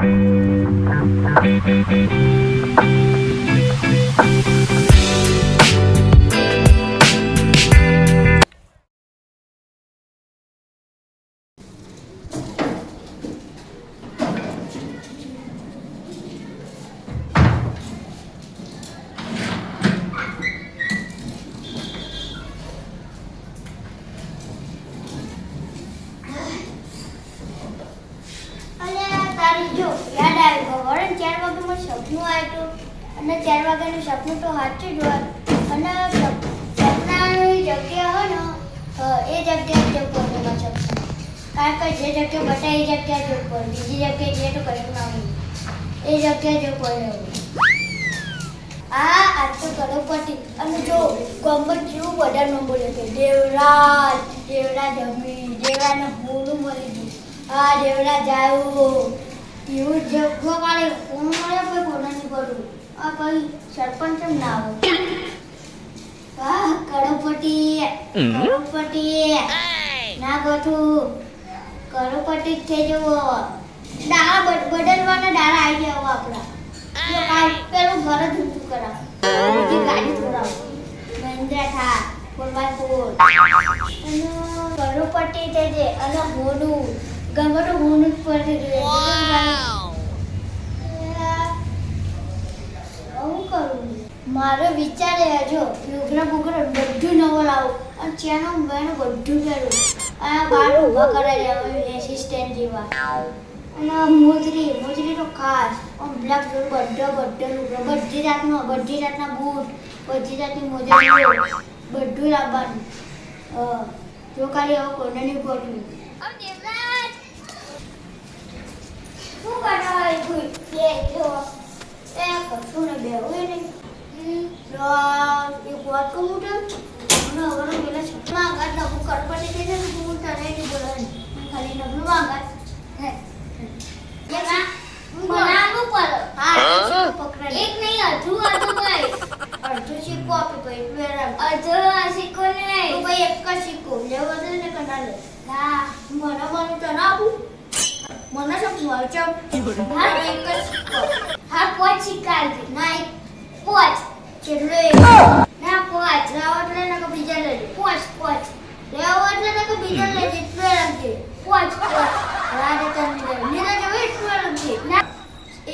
અને Baby, baby, baby. અને ચાર વાગ્યાનું સપનું તો સાચું જ હોય. અને સપનાની જગ્યા હોય ને એ જગ્યાએ જવું પડે સપના. કારણ કે જે જગ્યા બતાવે એ જગ્યાએ જવું પડે. બીજી જગ્યાએ જે તો કશું ના હોય. એ જગ્યાએ જવું પડે આ આજ તો ગણપતિ અને જો ગમત જેવું બધા બોલે છે. દેવરાજ દેવરાજ અમી, દેવરાજને પૂરું મળી ગયું. આ દેવરાજ આવ્યું. એવું જગ્યા મારે કોણ મળે કોઈ કોને નહીં કરું આ કઈ સરપંચ જ ના આવે આ કરોડપતિ કરોડપતિ ના ગોઠું કરોડપતિ જ થઈ જવો. બદલવાના દાડા આવી ગયા આપણા. પેલું ઘર જ ઊંચું કરાવ. બીજી ગાડી થોડાવ મહિન્દ્રા થા ફોર બાય ફોર કરોડપતિ થઈ જાય અને હોનું ગમે તો હોનું જ પડી રહ્યું હું કરું મારો વિચાર એ હજો લુગડા બુગડા બધું નવો લાવું અને ચેનો બેનો બધું કરું અને બાર ઊભા કરાવી દેવા એસિસ્ટન્ટ જેવા. અને મોજરી મોજરી તો ખાસ. આમ બ્લેક જોડ બધો બધો લુગડા, બધી જાતનો, બધી જાતના બૂટ, બધી જાતની મોજરી બધું લાવવાનું. જો ખાલી હવે કોને નહીં શું કરવા કોઈ બે જો એ કશું ને બે હોય ને એક વાત કહું તો મને હવે પેલા છકમાં આગળ ડબું કરપટી થઈ જાય ને હું તને નહીં બોલવાની ખાલી ડબલું આગળ હે. બનાવવું પડે. હા એક સિક્કો પકડાય. એક નહીં. અડધું અડધું ભાઈ અડધો સિક્કો આપી પછી પેલા અડધો આ સિક્કો તો ભાઈ એક જ સિક્કો લેવો છે ને કના લે ના. મને મને તો ના આપું. મને મળચમ હા એક જ સિક્કો હા પોચ આપજે. ના એક પોચ. કેટલો એક ના પોચ લાવો એટલે ને કે બીજા લેજે પોચ પોચ લેવો એટલે ને કે બીજા લેજે એટલું એ રાખજે પોચ પોચ રાડે તને લે નીરજ હવે એટલું એ રાખજે ના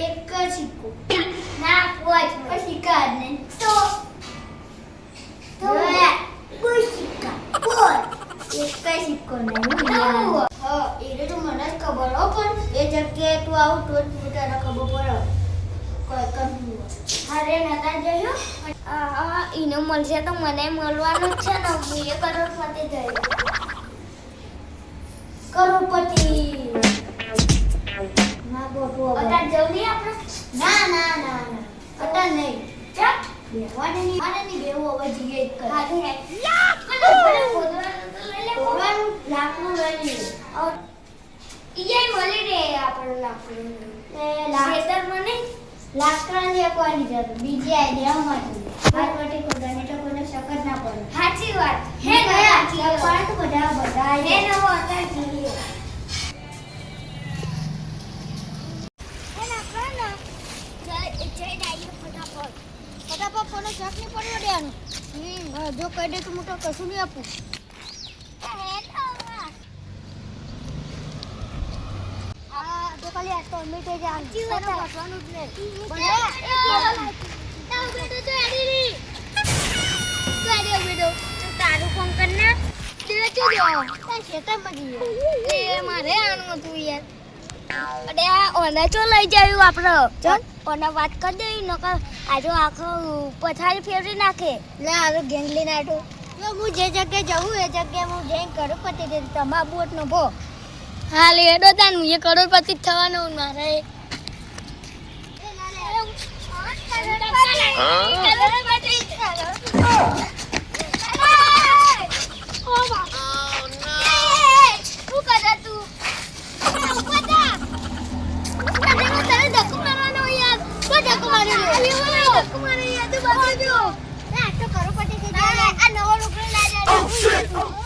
એક જ સિક્કો ના પોચ પછી જ નહીં તો તો કોઈ સિક્કા કોઈ એક સિક્કો નહીં હા એટલે તો મને જ ખબર હો પણ એ જગ્યાએ તું આવું, તો જ તને ખબર પડે. કોઈ કરવું અરે નતા જોયું? હા મળશે તો મને મળવાનું જ છે ને. હું એ કરોડપતિ થઈ કરોડપતિ. ના બોટો અત્યારે જવું આપણે? ના ના ના નહીં. હવે મને લઈ લે. લઈ મળી લાકડાની એકવાની જરૂર બીજી આઈડિયા અમારી હાથ વટી ખોદાની તો કોઈને શકત ના પડે. સાચી વાત. હે ગયા. ગયા પણ તો બધા બધા હે નવો અત્યારે જીવીએ ફટાફટ. કોને શક નહીં પડ્યો દેવાનું જો કહી દે તો મોટો કશું નહીં આપું. આ તો મીઠે જ બેટો એડી ની. તો એડી બેટો તારું ફોન કર ને. ચો દો તાર ખેતરમાં જઈએ. એ મારે આનું હતું યાર. અરે આ ઓના ચો લઈ જાયું આપણો ચલ ઓને વાત કરી દે નકર આજો આખો પથારી ફેરવી નાખે. લે આરો ગેંગ લઈને આટો જો હું જે જગ્યાએ જવું એ જગ્યાએ હું ગેંગ કરું પતિ દે તમારા બોટ નો ભો. હા લેડો તાન એ કરોડપતિ જ થવાનો લે હું મારે. યાર શું ધક્કો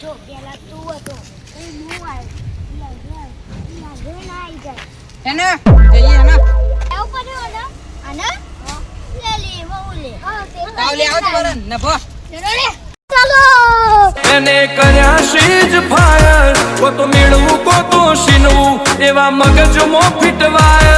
જો પેલા તું હતો. એ હું આવ્યો ના આવી જાય એને જઈએ એને. આવું પડ્યું ને અને લે લે બહુ લે. હા તે તાવ લે આવો તમારે નભો ચાલો એને કર્યા શીજ ફાયર કો તો મેળવું કો તો શીનવું એવા મગજમાં ફિટવાય